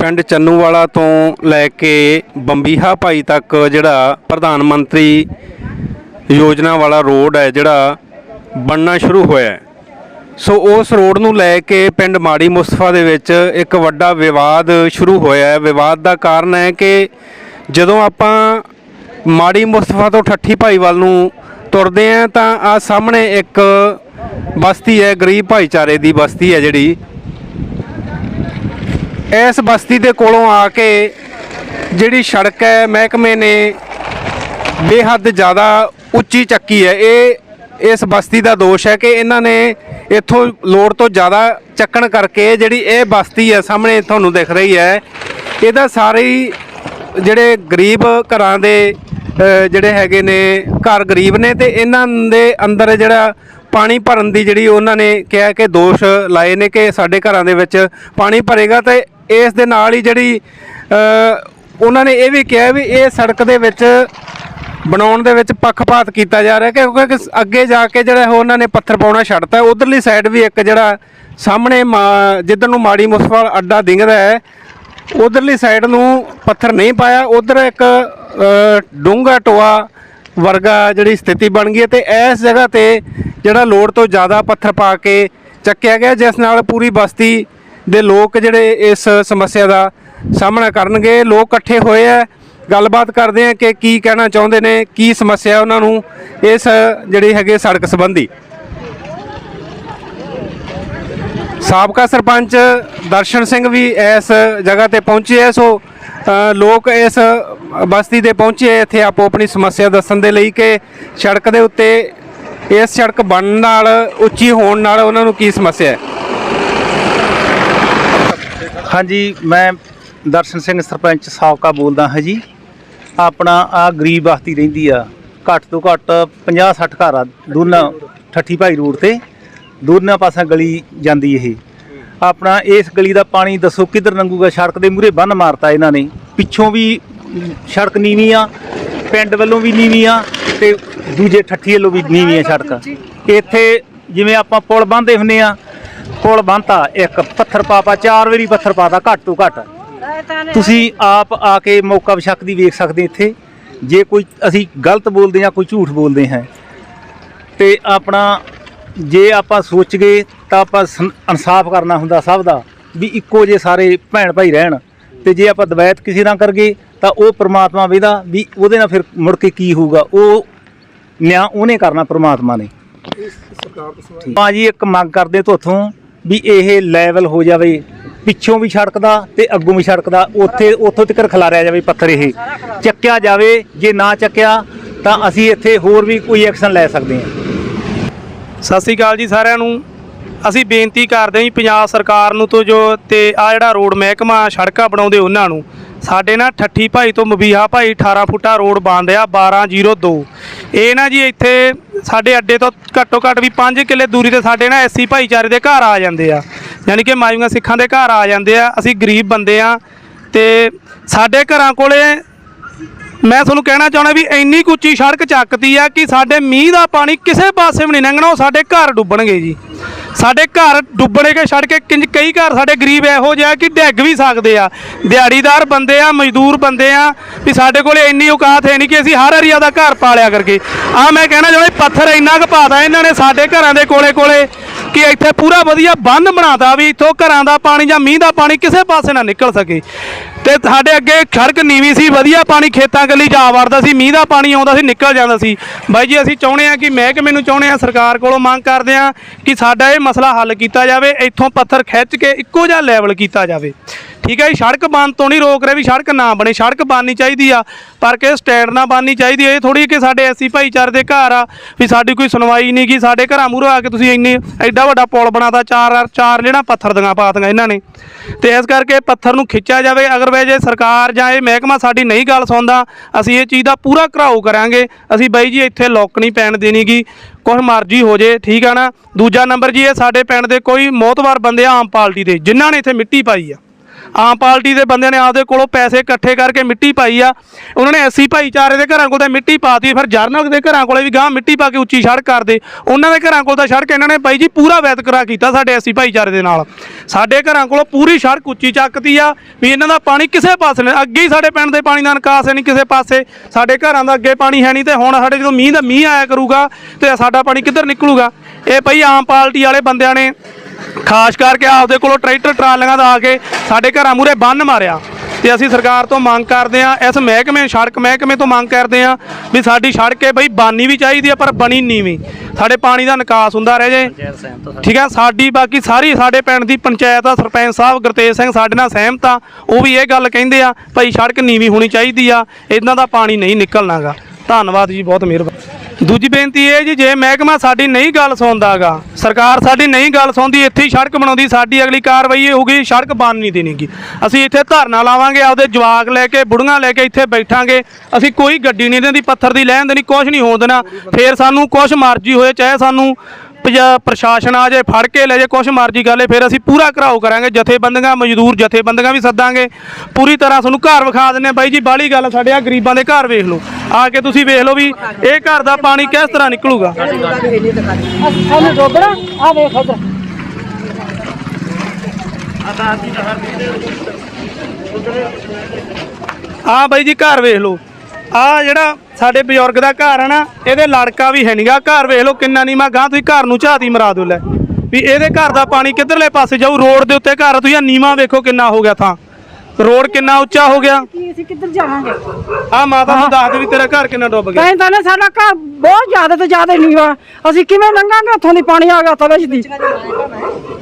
ਪਿੰਡ ਚੰਨੂਵਾਲਾ ਤੋਂ ਲੈ ਕੇ ਬੰਬੀਹਾ ਭਾਈ ਤੱਕ ਜਿਹੜਾ ਪ੍ਰਧਾਨ ਮੰਤਰੀ ਯੋਜਨਾ ਵਾਲਾ ਰੋਡ ਹੈ ਜਿਹੜਾ ਬਣਨਾ ਸ਼ੁਰੂ ਹੋਇਆ ਹੈ। ਸੋ ਉਸ ਰੋਡ ਨੂੰ ਲੈ ਕੇ ਪਿੰਡ ਮਾੜੀ ਮੁਸਤਫਾ ਦੇ ਵਿੱਚ ਇੱਕ ਵੱਡਾ ਵਿਵਾਦ ਸ਼ੁਰੂ ਹੋਇਆ ਹੈ। ਵਿਵਾਦ ਦਾ ਕਾਰਨ ਹੈ ਕਿ ਜਦੋਂ ਆਪਾਂ ਮਾੜੀ ਮੁਸਤਫਾ ਤੋਂ ਠੱਠੀ ਭਾਈ ਵੱਲ ਨੂੰ ਤੁਰਦੇ ਆ ਤਾਂ ਆ ਸਾਹਮਣੇ ਇੱਕ ਬਸਤੀ ਹੈ, ਗਰੀਬ ਭਾਈਚਾਰੇ ਦੀ ਬਸਤੀ ਹੈ ਜਿਹੜੀ। ਇਸ ਬਸਤੀ ਦੇ ਕੋਲੋਂ ਆ ਕੇ ਜਿਹੜੀ ਸੜਕ ਹੈ, ਮਹਿਕਮੇ ਨੇ ਬੇਹੱਦ ਜ਼ਿਆਦਾ ਉੱਚੀ ਚੱਕੀ ਹੈ। ਇਹ ਇਸ ਬਸਤੀ ਦਾ ਦੋਸ਼ ਹੈ ਕਿ ਇਹਨਾਂ ਨੇ ਇੱਥੋਂ ਲੋੜ ਤੋਂ ਜ਼ਿਆਦਾ ਚੱਕਣ ਕਰਕੇ ਜਿਹੜੀ ਇਹ ਬਸਤੀ ਹੈ, ਸਾਹਮਣੇ ਤੁਹਾਨੂੰ ਦਿਖ ਰਹੀ ਹੈ। ਇਹਦਾ ਸਾਰੇ ਹੀ ਜਿਹੜੇ ਗਰੀਬ ਘਰਾਂ ਦੇ ਜਿਹੜੇ ਹੈਗੇ ਨੇ, ਘਰ ਗਰੀਬ ਨੇ ਤੇ ਇਹਨਾਂ ਦੇ ਅੰਦਰ ਜਿਹੜਾ ਪਾਣੀ ਭਰਨ ਦੀ ਜਿਹੜੀ ਉਹਨਾਂ ਨੇ ਕਿਹਾ ਕਿ ਦੋਸ਼ ਲਾਏ ਨੇ ਕਿ ਸਾਡੇ ਘਰਾਂ ਦੇ ਵਿੱਚ ਪਾਣੀ ਭਰੇਗਾ ਤੇ ਇਸ ਦੇ ਨਾਲ ਹੀ ਜਿਹੜੀ ਉਹਨਾਂ ਨੇ ਇਹ ਵੀ ਕਿਹਾ ਵੀ ਇਹ ਸੜਕ ਦੇ ਵਿੱਚ ਬਣਾਉਣ ਦੇ ਵਿੱਚ ਪੱਖਪਾਤ ਕੀਤਾ ਜਾ ਰਿਹਾ ਕਿਉਂਕਿ ਅੱਗੇ ਜਾ ਕੇ ਜਿਹੜਾ ਉਹਨਾਂ ਨੇ ਪੱਥਰ ਪਾਉਣਾ ਛੱਡਤਾ। ਉਧਰਲੀ ਸਾਈਡ ਵੀ ਇੱਕ ਜਿਹੜਾ ਸਾਹਮਣੇ ਮਾ- ਜਿੱਧਰ ਨੂੰ ਮਾੜੀ ਮੁਸਫਲ ਅੱਡਾ ਦਿਖਦਾ ਹੈ, ਉਧਰਲੀ ਸਾਈਡ ਨੂੰ ਪੱਥਰ ਨਹੀਂ ਪਾਇਆ। ਉਧਰ ਇੱਕ ਡੂੰਗਾ ਟੋਆ ਵਰਗਾ ਜਿਹੜੀ ਸਥਿਤੀ ਬਣ ਗਈ ਹੈ ਤੇ ਇਸ ਜਗ੍ਹਾ ਤੇ ਜਿਹੜਾ ਲੋੜ ਤੋਂ ਜ਼ਿਆਦਾ ਪੱਥਰ ਪਾ ਕੇ ਚੱਕਿਆ ਗਿਆ, ਜਿਸ ਨਾਲ ਪੂਰੀ ਬਸਤੀ ਦੇ ਲੋਕ ਜਿਹੜੇ ਇਸ ਸਮੱਸਿਆ ਦਾ ਸਾਹਮਣਾ ਕਰਨਗੇ, ਲੋਕ ਇਕੱਠੇ ਹੋਏ ਆ, ਗੱਲਬਾਤ ਕਰਦੇ ਆ ਕਿ ਕੀ ਕਹਿਣਾ ਚਾਹੁੰਦੇ ਨੇ, ਕੀ ਸਮੱਸਿਆ ਉਹਨਾਂ ਨੂੰ ਇਸ ਜਿਹੜੀ ਹੈਗੇ ਸੜਕ ਸੰਬੰਧੀ। ਸਾਬਕਾ ਸਰਪੰਚ ਦਰਸ਼ਨ ਸਿੰਘ ਵੀ ਇਸ ਜਗ੍ਹਾ ਤੇ ਪਹੁੰਚੇ ਐ ਸੋ ਲੋਕ ਇਸ ਬਸਤੀ ਦੇ ਪਹੁੰਚੇ ਇੱਥੇ ਆਪੋ ਆਪਣੀ ਸਮੱਸਿਆ ਦੱਸਣ ਦੇ ਲਈ ਕਿ ਸੜਕ ਦੇ ਉੱਤੇ ਇਸ ਸੜਕ ਬਣਨ ਨਾਲ, ਉੱਚੀ ਹੋਣ ਨਾਲ ਉਹਨਾਂ ਨੂੰ ਕੀ ਸਮੱਸਿਆ ਹੈ? ਹਾਂਜੀ ਮੈਂ ਦਰਸ਼ਨ ਸਿੰਘ ਸਰਪੰਚ ਸਾਬਕਾ ਬੋਲਦਾ ਹਾਂ ਜੀ। ਆਪਣਾ ਆ ਗਰੀਬ ਬਸਤੀ ਰਹਿੰਦੀ ਆ। ਘੱਟ ਤੋਂ ਘੱਟ 50 60 ਘਰ ਆ ਦੋਨਾਂ ਠੱਠੀ ਭਾਈ ਰੋਡ ਤੇ। ਦੋਨਾਂ ਪਾਸਾਂ ਗਲੀ ਜਾਂਦੀ ਇਹ। ਆਪਣਾ ਇਸ ਗਲੀ ਦਾ ਪਾਣੀ ਦੱਸੋ ਕਿੱਧਰ ਲੰਘੂਗਾ? ਸੜਕ ਦੇ ਮੂਹਰੇ ਬੰਨ ਮਾਰਤਾ ਇਹਨਾਂ ਨੇ। ਪਿੱਛੋਂ ਵੀ ਸੜਕ ਨੀਵੀਂ ਆ ਪਿੰਡ ਵੱਲੋਂ ਵੀ ਨੀਵੀਂ ਆ ਤੇ ਦੂਜੇ ਠੱਠੀ ਵੱਲੋਂ ਵੀ ਨੀਵੀਂ ਆ ਸੜਕ। ਇੱਥੇ ਜਿਵੇਂ ਆਪਾਂ ਪੁਲ ਬੰਨਦੇ ਹੁੰਨੇ ਆ ਪੁਲ ਬੰਨਤਾ ਇੱਕ ਪੱਥਰ ਪਾਪਾ ਚਾਰ ਵਾਰੀ ਪੱਥਰ ਪਾਤਾ ਘੱਟ ਤੋਂ ਘੱਟ। ਤੁਸੀਂ ਆਪ ਆ ਕੇ ਮੌਕਾ ਵਿਸ਼ੱਕ ਦੀ ਵੇਖ ਸਕਦੇ ਇੱਥੇ। ਜੇ ਕੋਈ ਅਸੀਂ ਗਲਤ ਬੋਲਦੇ ਜਾਂ ਕੋਈ ਝੂਠ ਬੋਲਦੇ ਹਾਂ ਤੇ ਆਪਣਾ ਜੇ ਆਪਾਂ ਸੋਚ ਗਏ ਤਾਂ ਆਪਾਂ ਇਨਸਾਫ ਕਰਨਾ ਹੁੰਦਾ ਸਭ ਦਾ ਵੀ ਇੱਕੋ ਜੇ ਸਾਰੇ ਭੈਣ ਭਾਈ ਰਹਿਣ। ਤੇ ਜੇ ਆਪਾਂ ਦਵੈਤ ਕਿਸੇ ਨਾਲ ਕਰਗੇ ਤਾਂ ਉਹ ਪ੍ਰਮਾਤਮਾ ਵੇਦਾ ਵੀ ਉਹਦੇ ਨਾਲ ਫਿਰ ਮੁੜ ਕੇ ਕੀ ਹੋਊਗਾ ਉਹ ਨਿਆਂ ਉਹਨੇ ਕਰਨਾ ਪ੍ਰਮਾਤਮਾ ਨੇ। ਹਾਂ ਜੀ ਇੱਕ ਮੰਗ ਕਰਦੇ ਤੁਹਾਥੋਂ ਵੀ ਇਹ ਲੈਵਲ ਹੋ ਜਾਵੇ, ਪਿੱਛੋਂ ਵੀ ਸੜਕ ਦਾ ਤੇ ਅੱਗੋਂ ਵੀ ਸੜਕ ਦਾ ਉੱਥੇ ਉੱਥੋਂ ਤੱਕ ਖਿਲਾਰਿਆ ਜਾਵੇ ਪੱਥਰ ਇਹ। ਚੱਕਿਆ ਜਾਵੇ, ਜੇ ਨਾ ਚੱਕਿਆ, ਤਾਂ ਅਸੀਂ ਇੱਥੇ ਹੋਰ ਵੀ ਕੋਈ ਐਕਸ਼ਨ ਲੈ ਸਕਦੇ ਹਾਂ। ਸਤਿ ਸ੍ਰੀ ਅਕਾਲ ਜੀ ਸਾਰਿਆਂ ਨੂੰ। ਅਸੀਂ ਬੇਨਤੀ ਕਰਦੇ ਹਾਂ ਜੀ, ਪੰਜਾਬ ਸਰਕਾਰ ਨੂੰ ਤੋਂ ਜੋ ਤੇ ਆ ਜਿਹੜਾ ਰੋਡ ਮਹਿਕਮਾ, ਸੜਕਾਂ ਬਣਾਉਂਦੇ ਉਹਨਾਂ ਨੂੰ ਸਾਡੇ ਨਾ ਠੱਠੀ ਭਾਈ ਤੋਂ ਮਬੀਹਾ ਭਾਈ 18 ਫੁੱਟਾ ਰੋਡ ਬਣ ਰਿਹਾ 1202 ਇਹ ਨਾ ਜੀ ਇੱਥੇ ਸਾਡੇ ਅੱਡੇ ਤੋਂ ਘੱਟੋ ਘੱਟ ਵੀ 5 ਕਿੱਲੇ ਦੂਰੀ ਤੇ ਸਾਡੇ ਨਾ ਐਸੀ ਭਾਈਚਾਰੇ ਦੇ ਘਰ ਆ ਜਾਂਦੇ ਆ। ਯਾਨੀ ਕਿ ਮਾਈਆਂ ਸਿੱਖਾਂ ਦੇ ਘਰ ਆ ਜਾਂਦੇ ਆ। ਅਸੀਂ ਗਰੀਬ ਬੰਦੇ ਆ ਤੇ ਸਾਡੇ ਘਰਾਂ ਕੋਲੇ ਮੈਂ ਤੁਹਾਨੂੰ ਕਹਿਣਾ ਚਾਹੁੰਦਾ ਵੀ ਇੰਨੀ ਕੁ ਉੱਚੀ ਸੜਕ ਚੱਕਤੀ ਆ ਕਿ ਸਾਡੇ ਮੀਂਹ ਦਾ ਪਾਣੀ ਕਿਸੇ ਪਾਸੇ ਵੀ ਨਹੀਂ ਲੰਘਣਾ, ਉਹ ਸਾਡੇ ਘਰ ਡੁੱਬਣਗੇ ਜੀ। ਸਾਡੇ ਘਰ ਡੁੱਬਣੇ ਕੇ ਛੱਡ ਕੇ ਕਿੰਜ ਕਈ ਘਰ ਸਾਡੇ ਗਰੀਬ ਇਹੋ ਜਿਹਾ ਕਿ ਡਿੱਗ ਵੀ ਸਕਦੇ ਆ। ਦਿਹਾੜੀਦਾਰ ਬੰਦੇ ਆ, ਮਜ਼ਦੂਰ ਬੰਦੇ ਆ, ਵੀ ਸਾਡੇ ਕੋਲੇ ਇੰਨੀ ਔਕਾਤ ਹੈ ਨਹੀਂ ਕਿ ਅਸੀਂ ਹਰ ਏਰੀਆ ਦਾ ਘਰ ਪਾਲਿਆ ਕਰਕੇ। ਆ ਮੈਂ ਕਹਿਣਾ ਚਾਹੁੰਦਾ ਪੱਥਰ ਇੰਨਾ ਕੁ ਪਾਦਾ ਇਹਨਾਂ ਨੇ ਸਾਡੇ ਘਰਾਂ ਦੇ ਕੋਲੇ ਕੋਲੇ ਕਿ ਇੱਥੇ ਪੂਰਾ ਵਧੀਆ ਬੰਨ ਬਣਾਤਾ ਵੀ ਇੱਥੋਂ ਘਰਾਂ ਦਾ ਪਾਣੀ ਜਾਂ ਮੀਂਹ ਦਾ ਪਾਣੀ ਕਿਸੇ ਪਾਸੇ ਨਾ ਨਿਕਲ ਸਕੇ। ਤੇ ਸਾਡੇ ਅੱਗੇ ਸੜਕ ਨੀਵੀਂ ਸੀ, ਵਧੀਆ ਪਾਣੀ ਖੇਤਾਂ ਗਲੀ ਜਾ ਵੜਦਾ ਸੀ, ਮੀਂਹ ਦਾ ਪਾਣੀ ਆਉਂਦਾ ਸੀ, ਨਿਕਲ ਜਾਂਦਾ ਸੀ। ਬਾਈ ਜੀ, ਅਸੀਂ ਚਾਹੁੰਦੇ ਆ ਕਿ ਮਹਿਕਮੇ ਨੂੰ ਚਾਹੁੰਦੇ ਆ ਸਰਕਾਰ ਕੋਲੋਂ ਮੰਗ ਕਰਦੇ ਆ ਕਿ ਸਾਡਾ ਇਹ ਮਸਲਾ ਹੱਲ ਕੀਤਾ ਜਾਵੇ, ਇੱਥੋਂ ਪੱਥਰ ਖਿੱਚ ਕੇ ਇੱਕੋ ਜਿਹਾ ਲੈਵਲ ਕੀਤਾ ਜਾਵੇ। ਠੀਕ ਹੈ ਜੀ, ਸੜਕ ਬੰਦ ਤੋਂ ਨਹੀਂ ਰੋਕ ਰਹੇ ਵੀ ਸੜਕ ਨਾ ਬਣੇ, ਸੜਕ ਬਣਨੀ ਚਾਹੀਦੀ ਆ, ਪਰ ਕਿ ਸਟੈਂਡ ਨਾ ਬਣਨੀ ਚਾਹੀਦੀ ਇਹ ਥੋੜੀ ਕਿ ਸਾਡੇ ਐਸੀ ਭਾਈਚਾਰੇ ਦੇ ਘਰ ਆ, ਵੀ ਸਾਡੀ ਕੋਈ ਸੁਣਵਾਈ ਨਹੀਂ ਕੀ ਸਾਡੇ ਘਰਾਂ ਮੂਹਰੇ ਆ ਕੇ ਤੁਸੀਂ ਇੰਨੇ, ਐਡਾ ਵੱਡਾ ਪੁਲ ਬਣਾਤਾ, ਚਾਰ ਚਾਰ ਜਿਹੜਾ ਪੱਥਰ ਦੀਆਂ ਪਾਤੀਆਂ ਇਹਨਾਂ ਨੇ। ਤੇ ਇਸ ਕਰਕੇ ਪੱਥਰ ਨੂੰ ਖਿੱਚਿਆ ਜਾਵੇ, ਅਗਰ ਵੇ ਜੇ ਸਰਕਾਰ ਜਾਂ ਇਹ ਮਹਿਕਮਾ ਸਾਡੀ ਨਹੀਂ ਗੱਲ ਸੁਣਦਾ, ਅਸੀਂ ਇਹ ਚੀਜ਼ ਦਾ ਪੂਰਾ ਘਰਾਓ ਕਰਾਂਗੇ। ਅਸੀਂ ਬਾਈ ਜੀ, ਇੱਥੇ ਲੋਕ ਨਹੀਂ ਪੈਣ ਦੇਣੀਗੀ ਕੁਛ ਮਰਜ਼ੀ ਹੋ ਜੇ, ਠੀਕ ਆ ਨਾ? ਦੂਜਾ ਨੰਬਰ ਜੀ, ਇਹ ਸਾਡੇ ਪਿੰਡ ਦੇ ਕੋਈ ਮੋਤਵਾਰ ਬੰਦੇ ਆਮ ਪਾਰਟੀ ਦੇ, ਜਿਨ੍ਹਾਂ ਨੇ ਇੱਥੇ ਮਿੱਟੀ ਪਾਈ ਆ। ਆਮ ਪਾਰਟੀ ਦੇ ਬੰਦਿਆਂ ਨੇ ਆਪਦੇ ਕੋਲੋਂ ਪੈਸੇ ਇਕੱਠੇ ਕਰਕੇ ਮਿੱਟੀ ਪਾਈ ਆ। ਉਹਨਾਂ ਨੇ ਐਸੀ ਭਾਈਚਾਰੇ ਦੇ ਘਰਾਂ ਕੋਲ ਤਾਂ ਮਿੱਟੀ ਪਾਤੀ, ਫਿਰ ਜਰਨਲ ਦੇ ਘਰਾਂ ਕੋਲੇ ਵੀ ਗਾਂ ਮਿੱਟੀ ਪਾ ਕੇ ਉੱਚੀ ਸੜਕ ਕਰਦੇ ਉਹਨਾਂ ਦੇ ਘਰਾਂ ਕੋਲ ਤਾਂ ਸੜਕ ਇਹਨਾਂ ਨੇ ਬਾਈ ਜੀ, ਪੂਰਾ ਵੈਤਕਰਾ ਕੀਤਾ ਸਾਡੇ ਐਸੀ ਭਾਈਚਾਰੇ ਦੇ ਨਾਲ। ਸਾਡੇ ਘਰਾਂ ਕੋਲੋਂ ਪੂਰੀ ਸੜਕ ਉੱਚੀ ਚੱਕਤੀ ਆ, ਵੀ ਇਹਨਾਂ ਦਾ ਪਾਣੀ ਕਿਸੇ ਪਾਸੇ ਨੇ, ਅੱਗੇ ਹੀ ਸਾਡੇ ਪਿੰਡ ਦੇ ਪਾਣੀ ਦਾ ਨਿਕਾਸ ਹੈ ਨਹੀਂ ਕਿਸੇ ਪਾਸੇ। ਸਾਡੇ ਘਰਾਂ ਦਾ ਅੱਗੇ ਪਾਣੀ ਹੈ ਨਹੀਂ ਤੇ ਹੁਣ ਸਾਡੇ ਜਦੋਂ ਮੀਂਹ ਦਾ ਮੀਂਹ ਆਇਆ ਕਰੂਗਾ ਤੇ ਸਾਡਾ ਪਾਣੀ ਕਿੱਧਰ ਨਿਕਲੂਗਾ? ਇਹ ਭਈ ਆਮ ਪਾਰਟੀ ਵਾਲੇ ਬੰਦਿਆਂ ਨੇ ਖਾਸ ਕਰਕੇ ਆਪਦੇ ਕੋਲੋਂ ਟਰੈਕਟਰ ਟਰਾਲੀਆਂ ਦਾ ਆ ਕੇ ਸਾਡੇ ਘਰਾਂ ਮੂਰੇ ਬੰਨ ਮਾਰਿਆ। ਤੇ ਅਸੀਂ ਸਰਕਾਰ ਤੋਂ ਮੰਗ ਕਰਦੇ ਆ ਇਸ ਮਹਿਕਮੇ ਸੜਕ ਮਹਿਕਮੇ ਤੋਂ ਮੰਗ ਕਰਦੇ ਆ ਵੀ ਸਾਡੀ ਸੜਕ ਹੈ ਬਈ ਬਾਨੀ ਵੀ ਚਾਹੀਦੀ ਆ ਪਰ ਬਣੀ ਨੀਵੀਂ ਸਾਡੇ ਪਾਣੀ ਦਾ ਨਿਕਾਸ ਹੁੰਦਾ ਰਹੇ ਜੇ। ਠੀਕ ਆ? ਸਾਡੀ ਬਾਕੀ ਸਾਰੀ ਸਾਡੇ ਪਿੰਡ ਦੀ ਪੰਚਾਇਤ ਆ ਸਰਪੰਚ ਸਾਹਿਬ ਗੁਰਤੇਜ ਸਿੰਘ ਸਾਡੇ ਨਾਲ ਸਹਿਮਤ ਆ। ਉਹ ਵੀ ਇਹ ਗੱਲ ਕਹਿੰਦੇ ਆ ਭਾਈ ਸੜਕ ਨੀਵੀਂ ਹੋਣੀ ਚਾਹੀਦੀ ਆ ਇਹਨਾਂ ਦਾ ਪਾਣੀ ਨਹੀਂ ਨਿਕਲਣਾਗਾ। ਧੰਨਵਾਦ ਜੀ ਬਹੁਤ ਮਿਹਰਬਾਨੀ। ਦੂਜੀ ਬੇਨਤੀ ਇਹ ਜੀ, ਜੇ ਮਹਿਕਮਾ ਸਾਡੀ ਨਹੀਂ ਗੱਲ ਸੁਣਦਾਗਾ, ਸਰਕਾਰ ਸਾਡੀ ਨਹੀਂ ਗੱਲ ਸੁਣਦੀ, ਇੱਥੇ ਹੀ ਸੜਕ ਬਣਾਉਂਦੀ, ਸਾਡੀ ਅਗਲੀ ਕਾਰਵਾਈ ਇਹ ਹੋਊਗੀ, ਸੜਕ ਬਣ ਨਹੀਂ ਦੇਣੀਗੀ। ਅਸੀਂ ਇੱਥੇ ਧਰਨਾ ਲਾਵਾਂਗੇ, ਆਪਦੇ ਜਵਾਕ ਲੈ ਕੇ, ਬੁੜੀਆਂ ਲੈ ਕੇ ਇੱਥੇ ਬੈਠਾਂਗੇ, ਅਸੀਂ ਕੋਈ ਗੱਡੀ ਨਹੀਂ ਦਿੰਦੀ, ਪੱਥਰ ਦੀ ਲੈਣ ਦੇਣੀ ਕੁਝ ਨਹੀਂ ਹੋਣ ਦੇਣਾ, ਫੇਰ ਸਾਨੂੰ ਕੁਛ ਮਰਜ਼ੀ ਹੋਏ, ਚਾਹੇ ਸਾਨੂੰ ਪੰਜਾ- ਪ੍ਰਸ਼ਾਸਨ ਆ ਜੇ ਫੜ ਕੇ ਲੈ ਜੇ ਕੁਛ ਮਰਜ਼ੀ ਕਰ ਲੇ ਫਿਰ ਅਸੀਂ ਪੂਰਾ ਘਰਾਓ ਕਰਾਂਗੇ ਜਥੇਬੰਦੀਆਂ ਮਜ਼ਦੂਰ ਜਥੇਬੰਦੀਆਂ ਵੀ ਸੱਦਾਂਗੇ। ਪੂਰੀ ਤਰ੍ਹਾਂ ਤੁਹਾਨੂੰ ਘਰ ਵਿਖਾ ਦਿੰਨੇ ਬਾਈ ਜੀ ਬਾਹਲੀ ਗੱਲ ਸਾਡੇ ਆ ਗਰੀਬਾਂ ਦੇ ਘਰ ਵੇਖ ਲਓ। ਆ ਕੇ ਤੁਸੀਂ ਵੇਖ ਲਓ ਵੀ ਇਹ ਘਰ ਦਾ ਪਾਣੀ ਕਿਸ ਤਰ੍ਹਾਂ ਨਿਕਲੂਗਾ। ਸਾਨੂੰ ਡੋਬਣਾ ਆ ਵੇਖ ਉਧਰ ਆ ਬਾਈ ਜੀ ਘਰ ਵੇਖ ਲਓ। ਆ ਜਿਹੜਾ ਸਾਡੇ ਬਜ਼ੁਰਗ ਦਾ ਘਰ ਆ ਨਾ ਇਹਦੇ ਲੜਕਾ ਵੀ ਹੈ ਨਹੀਂਗਾ ਘਰ ਵੇਖ ਲਓ ਕਿੰਨਾ ਨੀਵਾਂ ਗਾਂ ਤੁਸੀਂ ਘਰ ਨੂੰ ਝਾਤੀ ਮਰਾ ਦਿਓ ਲੈ। ਵੀ ਇਹਦੇ ਘਰ ਦਾ ਪਾਣੀ ਕਿੱਧਰਲੇ ਪਾਸੇ ਜਾਊ? ਰੋਡ ਦੇ ਉੱਤੇ ਘਰ ਤੁਸੀਂ ਆ ਨੀਵਾਂ ਵੇਖੋ ਕਿੰਨਾ ਹੋ ਗਿਆ ਥਾਂ। ਰੋਡ ਕਿੰਨਾ ਉੱਚਾ ਹੋ ਗਿਆ। ਕੀ ਅਸੀਂ ਕਿੱਧਰ ਜਾਵਾਂਗੇ? ਆ ਮਾਤਾ ਨੂੰ ਦੱਸ ਦੇ ਵੀ ਤੇਰਾ ਘਰ ਕਿੰਨਾ ਡੁੱਬ ਗਿਆ। ਕਹਿੰਦਾ ਨੇ ਸਾਡਾ ਘਰ ਬਹੁਤ ਜ਼ਿਆਦਾ ਤੋਂ ਜ਼ਿਆਦਾ ਨੀਵਾ। ਅਸੀਂ ਕਿਵੇਂ ਲੰਘਾਂਗੇ ਉੱਥੋਂ ਦੀ ਪਾਣੀ ਆ ਗਿਆ ਉੱਥੋਂ ਵਿੱਚ ਦੀ?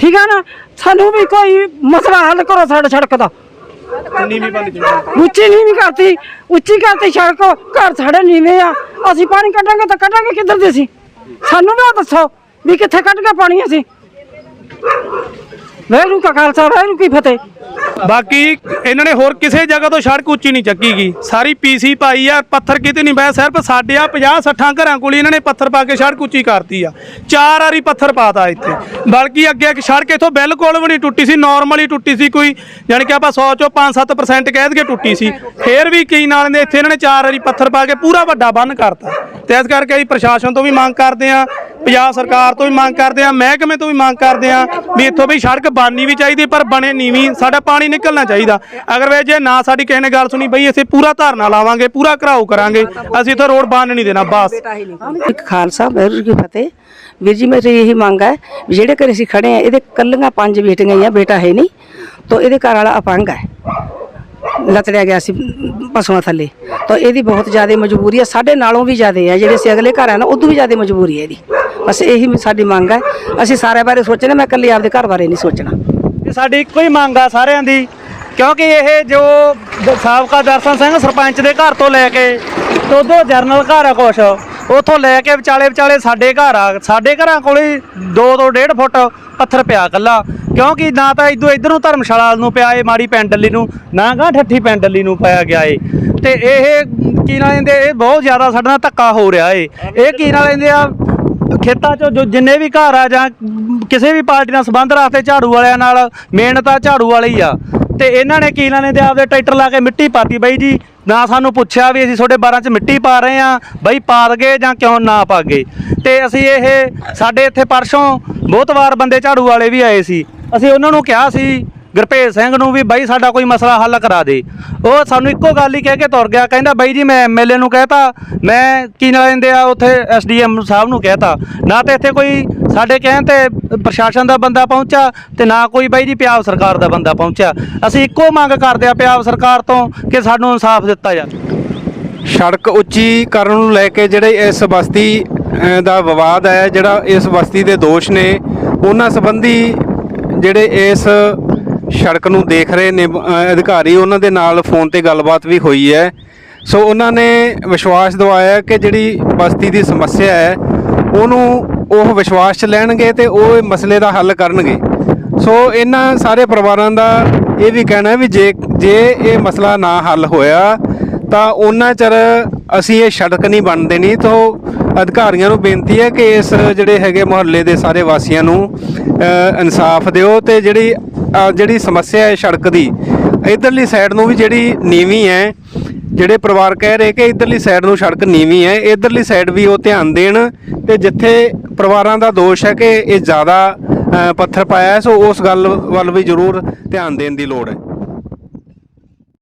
ਠੀਕ ਹੈ ਨਾ? ਸਾਨੂੰ ਵੀ ਕੋਈ ਮਸਲਾ ਹੱਲ ਕਰੋ ਸਾਡੇ ਸੜਕ ਦਾ। ਨੀਵੀਂ ਬੰਦ ਕੀਤੀ ਉੱਚੀ ਨੀਵੀਂ ਕਰਤੀ। ਉੱਚੀ ਕਰਤੀ ਸੜਕ, ਘਰ ਸਾਡੇ ਨੀਵੇਂ ਆ। ਅਸੀਂ ਪਾਣੀ ਕੱਢਾਂਗੇ ਤਾਂ ਕੱਢਾਂਗੇ ਕਿੱਧਰ ਦੇ ਅਸੀਂ? ਸਾਨੂੰ ਵੀ ਦੱਸੋ ਵੀ ਕਿੱਥੇ ਕੱਢ ਕੇ ਪਾਣੀ ਅਸੀਂ? ਵੈਰੂ ਕਾ ਖਾਲਸਾ ਵੈਰੂ ਕੀ ਫਤਿਹ। ਬਾਕੀ ਇਹਨਾਂ ਨੇ ਹੋਰ ਕਿਸੇ ਜਗ੍ਹਾ ਤੋਂ ਸੜਕ ਉੱਚੀ ਨਹੀਂ ਚੱਕੀ ਗਈ ਸਾਰੀ ਪੀਸੀ ਪਾਈ ਆ, ਪੱਥਰ ਕਿਤੇ ਨਹੀਂ ਪਿਆ ਸਿਰਫ ਸਾਡੇ ਆ 50 60 ਘਰਾਂ ਕੋਲ ਹੀ ਇਹਨਾਂ ਨੇ ਪੱਥਰ ਪਾ ਕੇ ਸੜਕ ਉੱਚੀ ਕਰਤੀ ਆ। ਚਾਰ ਵਾਰੀ ਪੱਥਰ ਪਾਤਾ ਇੱਥੇ। ਬਲਕਿ ਅੱਗੇ ਇੱਕ ਸੜਕ ਇਥੋਂ ਬਿਲਕੁਲ ਵੀ ਨਹੀਂ ਟੁੱਟੀ ਸੀ ਨਾਰਮਲੀ ਟੁੱਟੀ ਸੀ ਕੋਈ ਜਾਣੀ ਕਿ ਆਪਾਂ 100 ਚੋਂ 5-7% ਕਹਿ ਦਈਏ ਟੁੱਟੀ ਸੀ। ਫੇਰ ਵੀ ਕਈ ਨਾਲ ਦੇ ਇੱਥੇ ਇਹਨਾਂ ਨੇ ਚਾਰ ਵਾਰੀ ਪੱਥਰ ਪਾ ਕੇ ਪੂਰਾ ਵੱਡਾ ਬੰਨ ਕਰਤਾ। ਤੇ ਇਸ ਕਰਕੇ ਅਸੀਂ ਪ੍ਰਸ਼ਾਸਨ ਤੋਂ ਵੀ ਮੰਗ ਕਰਦੇ ਆ ਪੰਜਾਬ ਸਰਕਾਰ ਤੋਂ ਵੀ ਮੰਗ ਕਰਦੇ ਆ ਮਹਿਕਮੇ ਤੋਂ ਵੀ ਮੰਗ ਕਰਦੇ ਆ ਵੀ ਇੱਥੋਂ ਵੀ ਸੜਕ ਬਣਨੀ ਵੀ ਚਾਹੀਦੀ, ਪਰ ਬਣੇ ਨੀਵੀਂ। ਸਾਡਾ ਪਾਣੀ ਨਿਕਲਣਾ ਚਾਹੀਦਾ। ਅਗਰ ਵੇ ਜੇ ਨਾ ਸਾਡੀ ਕਿਸੇ ਨੇ ਗੱਲ ਸੁਣੀ, ਬਈ ਅਸੀਂ ਪੂਰਾ ਧਰਨਾ ਲਾਵਾਂਗੇ, ਪੂਰਾ ਘਰਾਓ ਕਰਾਂਗੇ, ਅਸੀਂ ਇੱਥੋਂ ਰੋਡ ਬੰਨ ਨਹੀਂ ਦੇਣਾ, ਬਸ। ਇੱਕ ਖਾਲਸਾ, ਵਾਹਿਗੁਰੂ ਕੀ ਫਤਿਹ। ਵੀਰ ਜੀ, ਮੇਰੀ ਇਹੀ ਮੰਗ ਹੈ ਵੀ ਜਿਹੜੇ ਘਰੇ ਅਸੀਂ ਖੜੇ ਆ ਇਹਦੇ ਕੱਲੀਆਂ ਪੰਜ ਬੇਟੀਆਂ ਆ, ਬੇਟਾ ਹੈ ਨਹੀਂ, ਤਾਂ ਇਹਦੇ ਘਰ ਵਾਲਾ ਅਪੰਗ ਹੈ। ਲਤੜਿਆ ਗਿਆ ਸੀ ਪਸ਼ੂਆਂ ਥੱਲੇ। ਤਾਂ ਇਹਦੀ ਬਹੁਤ ਜ਼ਿਆਦਾ ਮਜਬੂਰੀ ਹੈ ਸਾਡੇ ਨਾਲੋਂ ਵੀ ਜ਼ਿਆਦਾ ਹੈ ਜਿਹੜੇ ਅਸੀਂ ਅਗਲੇ ਘਰ ਆ ਨਾ, ਉਦੋਂ ਵੀ ਜ਼ਿਆਦਾ ਮਜਬੂਰੀ ਹੈ ਇਹਦੀ। ਬਸ ਇਹੀ ਸਾਡੀ ਮੰਗ ਹੈ। ਅਸੀਂ ਸਾਰੇ ਬਾਰੇ ਸੋਚਣਾ, ਮੈਂ ਇਕੱਲੇ ਆਪਦੇ ਘਰ ਬਾਰੇ ਨਹੀਂ ਸੋਚਣਾ। ਇਹ ਸਾਡੀ ਇੱਕੋ ਹੀ ਮੰਗ ਆ ਸਾਰਿਆਂ ਦੀ, ਕਿਉਂਕਿ ਇਹ ਜੋ ਦ- ਸਾਬਕਾ ਦਰਸ਼ਨ ਸਿੰਘ ਸਰਪੰਚ ਦੇ ਘਰ ਤੋਂ ਲੈ ਕੇ ਉਦੋਂ ਜਰਨਲ ਘਰ ਆ ਕੁਛ, ਉਥੋਂ ਲੈ ਕੇ ਵਿਚਾਲੇ ਵਿਚਾਲੇ ਸਾਡੇ ਘਰ ਆ, ਸਾਡੇ ਘਰਾਂ ਕੋਲੇ 2 ਤੋਂ 1.5 ਫੁੱਟ ਪੱਥਰ ਪਿਆ ਕੱਲਾ ਕਿਉਂਕਿ ਨਾ ਤਾਂ ਇਦੋਂ ਇਧਰ ਨੂੰ ਧਰਮਸ਼ਾਲਾ ਨੂੰ ਪਿਆ ਏ ਮਾੜੀ ਪੈਂਡਲੀ ਨੂੰ, ਨਾ ਗਾਂ ਠੱਠੀ ਪੈਂਡਲੀ ਨੂੰ ਪਾਇਆ ਗਿਆ ਏ ਤੇ ਇਹ ਕੀ ਨਾਲ ਲੈਂਦੇ, ਇਹ ਬਹੁਤ ਜ਼ਿਆਦਾ ਸਾਡੇ ਨਾਲ ਧੱਕਾ ਹੋ ਰਿਹਾ ਏ। ਇਹ ਕੀ ਨਾਲ ਲੈਂਦੇ ਆ? ਖੇਤਾਂ 'ਚ ਜੋ ਜਿੰਨੇ ਵੀ ਘਰ ਆ ਜਾਂ ਕਿਸੇ ਵੀ ਪਾਰਟੀ ਨਾਲ ਸੰਬੰਧ ਰੱਖਦੇ ਝਾੜੂ ਵਾਲਿਆਂ ਨਾਲ ਮਿਹਨਤ ਤਾਂ ਝਾੜੂ ਵਾਲੇ ਹੀ ਆ। ਤੇ ਇਹਨਾਂ ਨੇ ਕੀ ਲੈਣੇ ਤੇ ਆਪਦੇ ਟਰੈਕਟਰ ਲਾ ਕੇ ਮਿੱਟੀ ਪਾਤੀ ਬਾਈ ਜੀ, ਨਾ ਸਾਨੂੰ ਪੁੱਛਿਆ ਵੀ ਅਸੀਂ ਤੁਹਾਡੇ 12 'ਚ ਮਿੱਟੀ ਪਾ ਰਹੇ ਆ ਬਾਈ ਪਾ ਦਗੇ ਜਾਂ ਕਿਉਂ ਨਾ ਪਾ ਗਏ ਤੇ ਅਸੀਂ ਇਹ ਸਾਡੇ ਇੱਥੇ ਪਰਸੋਂ ਬਹੁਤ ਵਾਰ ਬੰਦੇ ਝਾੜੂ ਵਾਲੇ ਵੀ ਆਏ ਸੀ। ਅਸੀਂ ਉਹਨਾਂ ਨੂੰ ਕਿਹਾ ਸੀ ਗੁਰਭੇਜ ਸਿੰਘ ਨੂੰ ਵੀ ਬਾਈ ਸਾਡਾ ਕੋਈ ਮਸਲਾ ਹੱਲ ਕਰਾ ਦੇ। ਉਹ ਸਾਨੂੰ ਇੱਕੋ ਗੱਲ ਹੀ ਕਹਿ ਕੇ ਤੁਰ ਗਿਆ, ਕਹਿੰਦਾ ਬਾਈ ਜੀ ਮੈਂ ਐਮਐਲਏ ਨੂੰ ਕਹਿਤਾ, ਮੈਂ ਕੀ ਨਾ ਲੈਂਦੇ ਆ ਉੱਥੇ ਐਸਡੀਐਮ ਸਾਹਿਬ ਨੂੰ ਕਹਿਤਾ। ਨਾ ਤੇ ਇੱਥੇ ਕੋਈ ਸਾਡੇ ਕਹਿਣ ਤੇ ਪ੍ਰਸ਼ਾਸਨ ਦਾ ਬੰਦਾ ਪਹੁੰਚਾ ਤੇ ਨਾ ਕੋਈ ਬਾਈ ਜੀ ਪੰਜਾਬ ਸਰਕਾਰ ਦਾ ਬੰਦਾ ਪਹੁੰਚਿਆ। ਅਸੀਂ ਇੱਕੋ ਮੰਗ ਕਰਦੇ ਆ ਪੰਜਾਬ ਸਰਕਾਰ ਤੋਂ ਕਿ ਸਾਨੂੰ ਇਨਸਾਫ ਦਿੱਤਾ ਜਾਵੇ। ਸੜਕ ਉੱਚੀ ਕਰਨ ਨੂੰ ਲੈ ਕੇ ਜਿਹੜੇ ਇਸ ਬਸਤੀ ਦਾ ਵਿਵਾਦ ਹੈ ਜਿਹੜਾ ਇਸ ਬਸਤੀ ਦੇ ਦੋਸ਼ ਨੇ, ਉਹਨਾਂ ਸੰਬੰਧੀ ਜਿਹੜੇ ਇਸ ਸੜਕ ਨੂੰ ਦੇਖ ਰਹੇ ਨੇ ਅਧਿਕਾਰੀ, ਉਹਨਾਂ ਦੇ ਨਾਲ ਫੋਨ ਤੇ ਗੱਲਬਾਤ ਵੀ ਹੋਈ ਹੈ। ਸੋ ਉਹਨਾਂ ਨੇ ਵਿਸ਼ਵਾਸ ਦਿਵਾਇਆ ਕਿ ਜਿਹੜੀ ਬਸਤੀ ਦੀ ਸਮੱਸਿਆ ਹੈ, ਉਹਨੂੰ ਉਹ ਵਿਸ਼ਵਾਸ 'ਚ ਲੈਣਗੇ ਤੇ ਉਹ ਮਸਲੇ ਦਾ ਹੱਲ ਕਰਨਗੇ। ਸੋ ਇਹਨਾਂ ਸਾਰੇ ਪਰਿਵਾਰਾਂ ਦਾ ਇਹ ਵੀ ਕਹਿਣਾ ਹੈ ਵੀ ਜੇ ਜੇ ਇਹ ਮਸਲਾ ਨਾ ਹੱਲ ਹੋਇਆ, ਤਾਂ ਉਹਨਾਂ ਚਿਰ ਅਸੀਂ ਇਹ ਸੜਕ ਨਹੀਂ ਬਣ ਦੇਣੀ। ਤਾਂ ਅਧਿਕਾਰੀਆਂ ਨੂੰ ਬੇਨਤੀ ਹੈ ਕਿ ਇਸ ਜਿਹੜੇ ਹੈਗੇ ਮੁਹੱਲੇ ਦੇ ਸਾਰੇ ਵਾਸੀਆਂ ਨੂੰ ਇਨਸਾਫ ਦਿਓ ਤੇ ਜਿਹੜੀ ਜਿਹੜੀ ਸਮੱਸਿਆ ਹੈ ਸੜਕ ਦੀ, ਇਧਰਲੀ ਸਾਈਡ ਨੂੰ ਵੀ ਜਿਹੜੀ ਨੀਵੀਂ ਹੈ, ਜਿਹੜੇ ਪਰਿਵਾਰ ਕਹਿ ਰਹੇ ਕਿ ਇਧਰਲੀ ਸਾਈਡ ਨੂੰ ਸੜਕ ਨੀਵੀਂ ਹੈ, ਇਧਰਲੀ ਸਾਈਡ ਵੀ ਉਹ ਧਿਆਨ ਦੇਣ ਤੇ ਜਿੱਥੇ ਪਰਿਵਾਰਾਂ ਦਾ ਦੋਸ਼ ਹੈ ਕਿ ਇਹ ਜ਼ਿਆਦਾ ਪੱਥਰ ਪਾਇਆ ਸੋ ਉਸ ਗੱਲ ਵੱਲ ਵੀ ਜ਼ਰੂਰ ਧਿਆਨ ਦੇਣ ਦੀ ਲੋੜ ਹੈ।